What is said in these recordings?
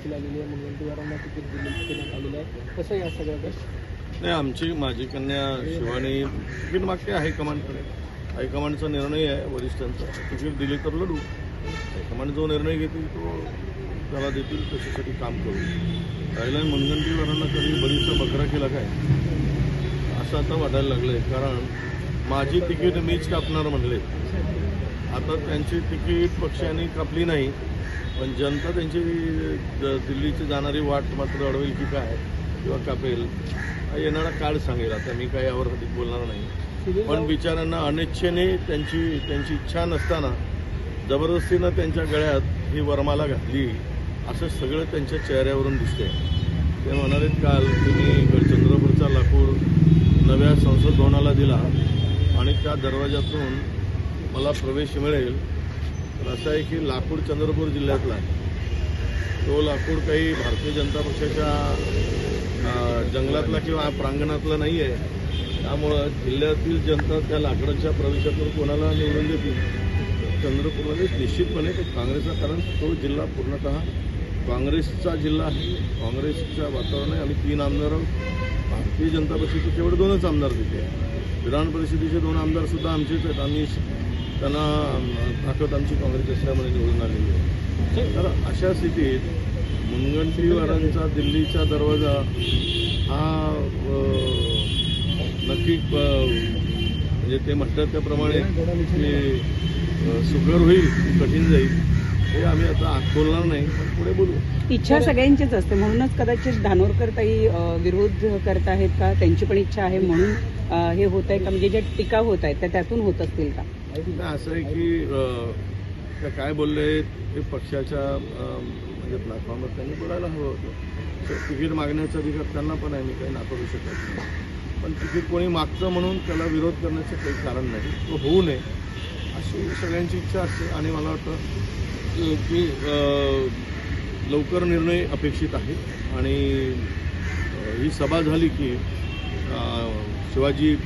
देखील आलेली आहे. मुनगंटीवारांना तिकीट दिली देण्यात आलेलं आहे. कसं या नाही आमची माझी कन्या शिवानी तिकीट मागते हायकमांडकडे. हायकमांडचा निर्णय आहे वरिष्ठांचा. तिकीट दिली तर लढू. हायकमांड जो निर्णय घेतील तो त्याला देतील त्याच्यासाठी काम करू. राहिला मुनगंटीवारांना कधी बरीचसा बकरा केला काय? असं आता वाटायला लागलं आहे कारण माझी तिकीट मीच कापणार म्हणले आता त्यांची तिकीट पक्षाने कापली नाही. पण जनता त्यांची दिल्लीची जाणारी वाट मात्र अडवेल की काय किंवा कापेल येणारा काळ सांगेल. आता मी काय यावर अधिक बोलणार नाही. पण बिचाऱ्यांना अनिच्छेने त्यांची त्यांची इच्छा नसताना जबरदस्तीनं त्यांच्या गळ्यात ही वरमाला घातली असं सगळं त्यांच्या चेहऱ्यावरून दिसतंय. ते म्हणाले काल तुम्ही गडचंद्रपूरचा लाकूड नव्या संसद भवनाला दिला आणि त्या दरवाजातून मला प्रवेश मिळेल असं आहे की लाकूड चंद्रपूर जिल्ह्यातला आहे. तो लाकूड काही भारतीय जनता पक्षाच्या जंगलातला किंवा प्रांगणातला नाही आहे. त्यामुळं जिल्ह्यातील जनता त्या लाकडाच्या प्रवेशातून कोणाला निवडून देतील? चंद्रपूरमध्ये निश्चितपणे तो काँग्रेसचा कारण तो जिल्हा पूर्णतः काँग्रेसचा जिल्हा आहे. काँग्रेसच्या वातावरण आहे आम्ही तीन आमदार आहोत. भारतीय जनता पक्षाचे केवळ दोनच आमदार तिथे विधान परिषदेचे दोन आमदारसुद्धा आमचेच आहेत. आम्ही त्यांना ताकद आमची काँग्रेस असल्यामुळे निवडून आलेली आहे. तर अशा स्थितीत मुनगंटीवारांचा दिल्लीचा दरवाजा हा नक्की म्हणजे ते म्हणतात त्याप्रमाणे की अं, सुकर होईल कठीण जाईल हे आम्ही आता बोलणार नाही पण पुढे बोलू. इच्छा सगळ्यांचीच असते म्हणूनच कदाचित धानोरकर ताई अ, विरोध करत आहेत का? त्यांची पण इच्छा आहे म्हणून हे होत आहे का? म्हणजे ज्या टीका होत आहेत त्या त्यातून होत असतील का? असं आहे की काय बोलले हे पक्षाच्या म्हणजे प्लॅटफॉर्मवर त्यांनी बोलायला हवं होतं. तर तिकीट मागण्याचा अधिकार त्यांना पण आहे मी काही नाकारू शकत नाही. पण तिकीट कोणी मागतं म्हणून त्याला विरोध करण्याचं काही कारण नाही. तो होऊ नये अशी सगळ्यांची इच्छा असते. आणि मला वाटतं की- लवकर निर्णय अपेक्षित आहे. आणि ही सभा झाली की शिवाजी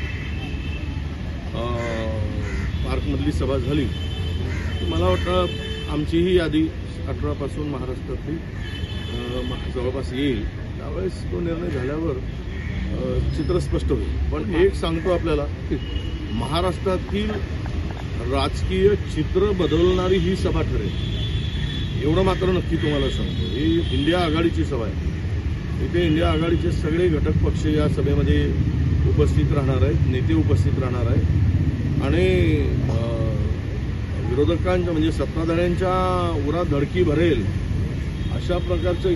मधली सभा झाली मला वाटतं आमची ही यादी अठरापासून महाराष्ट्रातली जवळपास येईल. त्यावेळेस तो निर्णय झाल्यावर चित्र स्पष्ट होईल. पण एक सांगतो आपल्याला की महाराष्ट्रातील राजकीय चित्र बदलणारी ही सभा ठरेल. एवढं मात्र नक्की तुम्हाला सांगतो. ही इंडिया आघाडीची सभा आहे. इथे इंडिया आघाडीचे सगळे घटक पक्ष या सभेमध्ये उपस्थित राहणार आहेत नेते उपस्थित राहणार आहेत. आणि विरोधकांच्या म्हणजे सत्ताधाऱ्यांच्या उरात धडकी भरेल अशा प्रकारचं